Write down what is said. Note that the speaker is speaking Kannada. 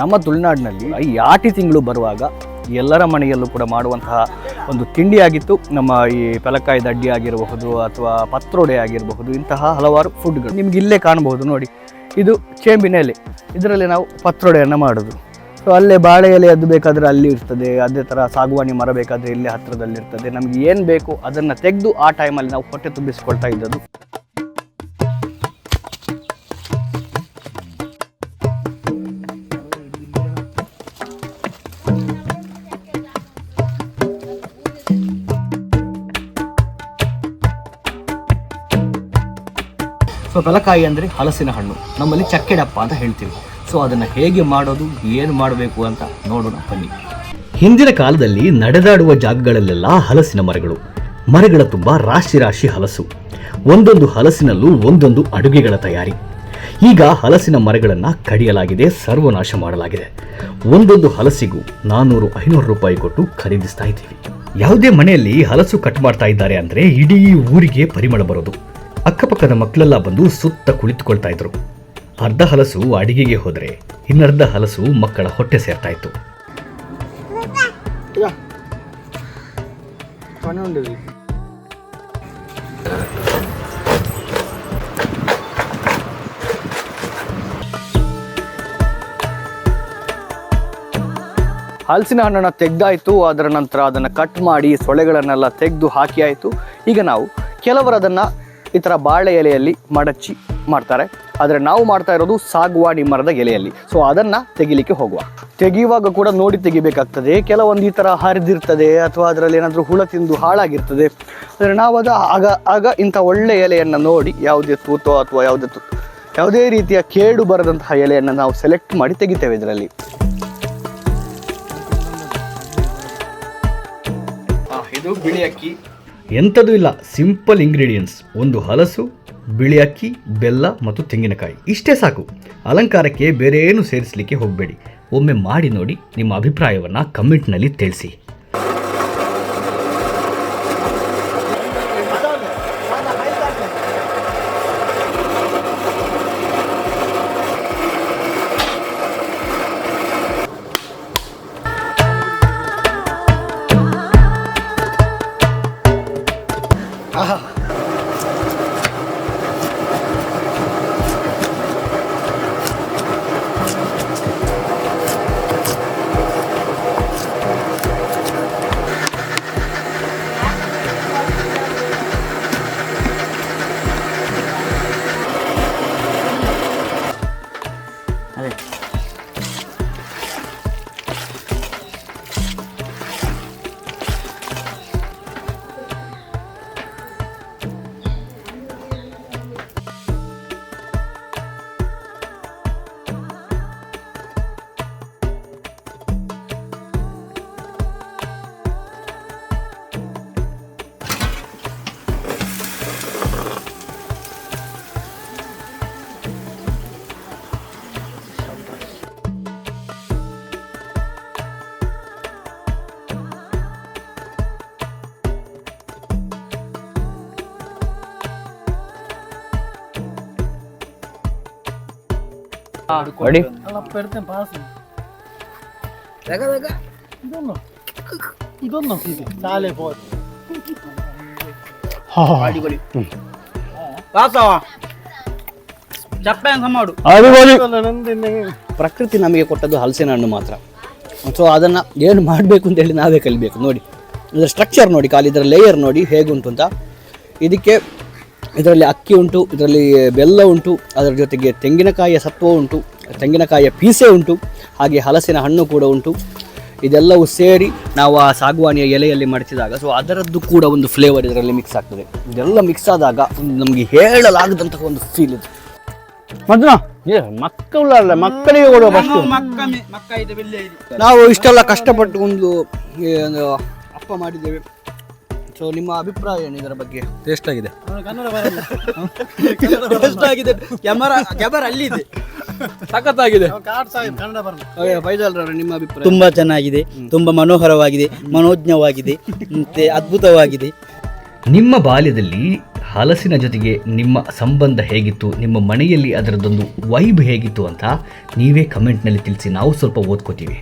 ನಮ್ಮ ತುಳುನಾಡಿನಲ್ಲಿ ಈ ಆಟಿ ತಿಂಗಳು ಬರುವಾಗ ಎಲ್ಲರ ಮನೆಯಲ್ಲೂ ಕೂಡ ಮಾಡುವಂತಹ ಒಂದು ತಿಂಡಿಯಾಗಿತ್ತು. ನಮ್ಮ ಈ ಪೆಲಕಾಯಿ ದಡ್ಡಿ ಆಗಿರಬಹುದು ಅಥವಾ ಪತ್ರೋಡೆ ಆಗಿರಬಹುದು, ಇಂತಹ ಹಲವಾರು ಫುಡ್ಗಳು ನಿಮ್ಗೆ ಇಲ್ಲೇ ಕಾಣಬಹುದು ನೋಡಿ. ಇದು ಚೇಂಬಿನ ಎಲೆ ಇದರಲ್ಲಿ ನಾವು ಪತ್ರೋಡೆಯನ್ನು ಮಾಡೋದು. ಸೊ ಅಲ್ಲೇ ಬಾಳೆ ಎಲೆ ಅದು ಬೇಕಾದರೆ ಅಲ್ಲಿ ಇರ್ತದೆ, ಅದೇ ಥರ ಸಾಗುವಾನಿ ಮರ ಬೇಕಾದರೆ ಇಲ್ಲೇ ಹತ್ತಿರದಲ್ಲಿರ್ತದೆ ನಮಗೆ ಏನು ಬೇಕು ಅದನ್ನು ತೆಗೆದು ಆ ಟೈಮಲ್ಲಿ ನಾವು ಹೊಟ್ಟೆ ತುಂಬಿಸ್ಕೊಳ್ತಾ ಇದ್ದದ್ದು. ಸೊ ಬೆಲಕಾಯಿ ಅಂದರೆ ಹಲಸಿನ ಹಣ್ಣು. ನಮ್ಮಲ್ಲಿ ಚಕ್ಕೆಡಪ್ಪ ಅಂತ ಹೇಳ್ತೀವಿ. ಸೊ ಅದನ್ನು ಹೇಗೆ ಮಾಡೋದು, ಏನು ಮಾಡಬೇಕು ಅಂತ ನೋಡೋಣ, ಬನ್ನಿ. ಹಿಂದಿನ ಕಾಲದಲ್ಲಿ ನಡೆದಾಡುವ ಜಾಗಗಳಲ್ಲೆಲ್ಲ ಹಲಸಿನ ಮರಗಳು. ಮರಗಳ ತುಂಬ ರಾಶಿ ರಾಶಿ ಹಲಸು. ಒಂದೊಂದು ಹಲಸಿನಲ್ಲೂ ಒಂದೊಂದು ಅಡುಗೆಗಳ ತಯಾರಿ. ಈಗ ಹಲಸಿನ ಮರಗಳನ್ನು ಕಡಿಯಲಾಗಿದೆ, ಸರ್ವನಾಶ ಮಾಡಲಾಗಿದೆ. ಒಂದೊಂದು ಹಲಸಿಗೂ ನಾನ್ನೂರು ಐನೂರು ರೂಪಾಯಿ ಕೊಟ್ಟು ಖರೀದಿಸ್ತಾ ಇದ್ದೀವಿ. ಯಾವುದೇ ಮನೆಯಲ್ಲಿ ಹಲಸು ಕಟ್ ಮಾಡ್ತಾ ಇದ್ದಾರೆ ಅಂದರೆ ಇಡೀ ಊರಿಗೆ ಪರಿಮಳ ಬರೋದು. ಅಕ್ಕಪಕ್ಕದ ಮಕ್ಕಳೆಲ್ಲ ಬಂದು ಸುತ್ತ ಕುಳಿತುಕೊಳ್ತಾ ಇದ್ರು. ಅರ್ಧ ಹಲಸು ಅಡಿಗೆಗೆ ಹೋದರೆ, ಇನ್ನರ್ಧ ಹಲಸು ಮಕ್ಕಳ ಹೊಟ್ಟೆ ಸೇರ್ತಾ ಇತ್ತು. ಹಲಸಿನ ಹಣ್ಣನ್ನು ತೆಗ್ದಾಯ್ತು, ಅದರ ನಂತರ ಅದನ್ನು ಕಟ್ ಮಾಡಿ ಸೊಳೆಗಳನ್ನೆಲ್ಲ ತೆಗೆದು ಹಾಕಿ ಆಯಿತು. ಈಗ ನಾವು ಕೆಲವರು ಅದನ್ನು ಈ ಥರ ಬಾಳೆ ಎಲೆಯಲ್ಲಿ ಮಡಚಿ ಮಾಡ್ತಾರೆ. ಆದರೆ ನಾವು ಮಾಡ್ತಾ ಇರೋದು ಸಾಗುವಾಡಿ ಮರದ ಎಲೆಯಲ್ಲಿ. ಸೊ ಅದನ್ನು ತೆಗಿಲಿಕ್ಕೆ ಹೋಗುವ. ತೆಗೆಯುವಾಗ ಕೂಡ ನೋಡಿ ತೆಗಿಬೇಕಾಗ್ತದೆ. ಕೆಲವೊಂದು ಈ ಥರ ಹರಿದಿರ್ತದೆ ಅಥವಾ ಅದರಲ್ಲಿ ಏನಾದರೂ ಹುಳ ತಿಂದು ಹಾಳಾಗಿರ್ತದೆ. ಆದರೆ ನಾವು ಅದು ಆಗ ಆಗ ಇಂಥ ಒಳ್ಳೆ ಎಲೆಯನ್ನು ನೋಡಿ ಯಾವುದೇ ತೂತೋ ಅಥವಾ ಯಾವುದೇ ತೂ, ಯಾವುದೇ ರೀತಿಯ ಕೇಡು ಬರದಂತಹ ಎಲೆಯನ್ನು ನಾವು ಸೆಲೆಕ್ಟ್ ಮಾಡಿ ತೆಗಿತೇವೆ ಇದರಲ್ಲಿ. ಇದು ಬಿಳಿ ಅಕ್ಕಿ. ಎಂಥದ್ದು ಇಲ್ಲ. ಸಿಂಪಲ್ ಇಂಗ್ರೀಡಿಯೆಂಟ್ಸ್ ಒಂದು ಹಲಸು, ಬಿಳಿ ಅಕ್ಕಿ, ಬೆಲ್ಲ ಮತ್ತು ತೆಂಗಿನಕಾಯಿ. ಇಷ್ಟೇ ಸಾಕು. ಅಲಂಕಾರಕ್ಕೆ ಬೇರೆ ಏನು ಸೇರಿಸಲಿಕ್ಕೆ ಹೋಗಬೇಡಿ. ಒಮ್ಮೆ ಮಾಡಿ ನೋಡಿ ನಿಮ್ಮ ಅಭಿಪ್ರಾಯವನ್ನು ಕಮೆಂಟ್ನಲ್ಲಿ ತಿಳಿಸಿ. ನೋಡಿ ಇದೊಂದು ಪ್ರಕೃತಿ ನಮಗೆ ಕೊಟ್ಟದ್ದು ಹಲಸಿನ ಹಣ್ಣು ಮಾತ್ರ. ಸೊ ಅದನ್ನ ಏನು ಮಾಡಬೇಕು ಅಂತ ಹೇಳಿ ನಾವೇ ಕಲಿಬೇಕು. ನೋಡಿ ಇದರ ಸ್ಟ್ರಕ್ಚರ್ ನೋಡಿ ಖಾಲಿ ಇದರ ಲೇಯರ್ ನೋಡಿ ಹೇಗುಂಟು ಅಂತ. ಇದಕ್ಕೆ ಇದರಲ್ಲಿ ಅಕ್ಕಿ ಉಂಟು ಇದರಲ್ಲಿ ಬೆಲ್ಲ ಉಂಟು ಅದರ ಜೊತೆಗೆ ತೆಂಗಿನಕಾಯಿಯ ಸತ್ವ ಉಂಟು ತೆಂಗಿನಕಾಯಿಯ ಪೀಸೆ ಉಂಟು ಹಾಗೆ ಹಲಸಿನ ಹಣ್ಣು ಕೂಡ ಉಂಟು. ಇದೆಲ್ಲವೂ ಸೇರಿ ನಾವು ಆ ಸಾಗುವಾನಿಯ ಎಲೆಯಲ್ಲಿ ಮಡಿಸಿದಾಗ ಸೊ ಅದರದ್ದು ಕೂಡ ಒಂದು ಫ್ಲೇವರ್ ಇದರಲ್ಲಿ ಮಿಕ್ಸ್ ಆಗ್ತದೆ. ಇದೆಲ್ಲ ಮಿಕ್ಸ್ ಆದಾಗ ನಮಗೆ ಹೇಳಲಾಗದಂತಹ ಒಂದು ಫೀಲ್ ಇದು. ಮದ್ನ ಏ ಮಕ್ಕಳು ಅಲ್ಲ ಮಕ್ಕಳಿಗೆ ಕೊಡುವ ಫಸ್ಟ್ ಮಕ್ಕ ಮೆ- ಇದೆ ಬೆಲ್ಲೆ ಇದೆ. ನಾವು ಇಷ್ಟೆಲ್ಲ ಕಷ್ಟಪಟ್ಟು ಒಂದು ಒಂದು ಅಪ್ಪ ಮಾಡಿದ್ದೇವೆ. ಸೊ ನಿಮ್ಮ ಅಭಿಪ್ರಾಯ ಏನು ಇದರ ಬಗ್ಗೆ? ಟೇಸ್ಟ್ ಆಗಿದೆ. ಕನ್ನಡ ಬರಲ್ಲ. ಎಷ್ಟಾಗಿದೆ ಕ್ಯಾಮರಾ ಕ್ಯಾಮರಾ ಅಲ್ಲಿ ಇದೆ ಸಖತ್ತಾಗಿದೆ ಬರಲ್ಲ. ಫೈಜಲ್ ರವರೇ, ನಿಮ್ಮ ಅಭಿಪ್ರಾಯ? ತುಂಬಾ ಚೆನ್ನಾಗಿದೆ ತುಂಬಾ ಮನೋಹರವಾಗಿದೆ ಮನೋಜ್ಞವಾಗಿದೆ ಮತ್ತೆ ಅದ್ಭುತವಾಗಿದೆ. ನಿಮ್ಮ ಬಾಲ್ಯದಲ್ಲಿ ಹಲಸಿನ ಜೊತೆಗೆ ನಿಮ್ಮ ಸಂಬಂಧ ಹೇಗಿತ್ತು ನಿಮ್ಮ ಮನೆಯಲ್ಲಿ ಅದರದ್ದೊಂದು ವೈಬ್ ಹೇಗಿತ್ತು ಅಂತ ನೀವೇ ಕಮೆಂಟ್ನಲ್ಲಿ ತಿಳಿಸಿ ನಾವು ಸ್ವಲ್ಪ ಓದ್ಕೋತೀವಿ.